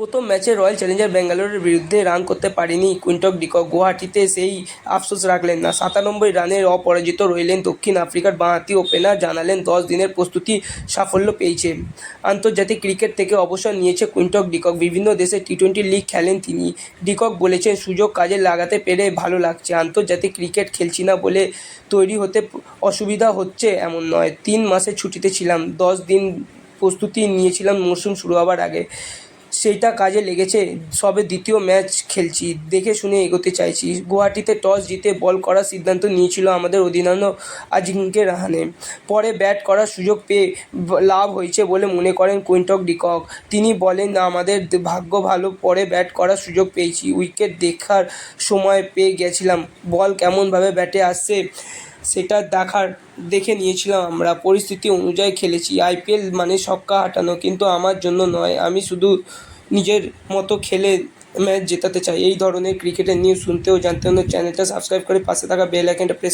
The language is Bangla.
প্রথম ম্যাচে রয়্যাল চ্যালেঞ্জার ব্যাঙ্গালোরের বিরুদ্ধে রান করতে পারেনি কুইন্টক ডিকক। গুয়াহাটিতে সেই আফসোস রাখলেন না। সাতানব্বই রানের অপরাজিত রইলেন দক্ষিণ আফ্রিকার বাঁহাতি ওপেনার, জানালেন দশ দিনের প্রস্তুতি সাফল্য পেয়েছে। আন্তর্জাতিক ক্রিকেট থেকে অবসর নিয়েছে কুইন্টক ডিকক। বিভিন্ন দেশে টি টোয়েন্টি লিগ খেলেন তিনি। ডিকক বলেছেন, সুযোগ কাজে লাগাতে পেরে ভালো লাগছে। আন্তর্জাতিক ক্রিকেট খেলছি না বলে তৈরি হতে অসুবিধা হচ্ছে এমন নয়। তিন মাসের ছুটিতে ছিলাম। দশ দিন প্রস্তুতি নিয়েছিলাম। মরশুম শুরু হওয়ার আগে। সেইটা কাজে লেগেছে। সবে দ্বিতীয় ম্যাচ খেলছি, দেখে শুনে এগোতে চাইছি। গুয়াহাটিতে টস জিতে বল করার সিদ্ধান্ত নিয়েছিল আমাদের অধিনায়ক আজিঙ্কে রাহানে। পরে ব্যাট করার সুযোগ পেয়ে লাভ হয়েছে বলে মনে করেন কুইন্টক ডিকক। তিনি বলেন, আমাদের ভাগ্য ভালো, পরে ব্যাট করার সুযোগ পেয়েছি। উইকেট দেখার সময় পেয়ে গেছিলাম। বল কেমনভাবে ব্যাটে আসছে সেটা দেখার, দেখে নিয়েছিলাম আমরা। পরিস্থিতি অনুযায়ী খেলেছি। আইপিএল মানে ছক্কা হাঁটানো, কিন্তু আমার জন্য নয়। আমি শুধু নিজের মতো খেলে ম্যাচ জেতাতে চাই। এই ধরনের ক্রিকেটের নিউজ শুনতে ও জানতে হলে চ্যানেলটা সাবস্ক্রাইব করে পাশে থাকা বেল আইকনটা প্রেস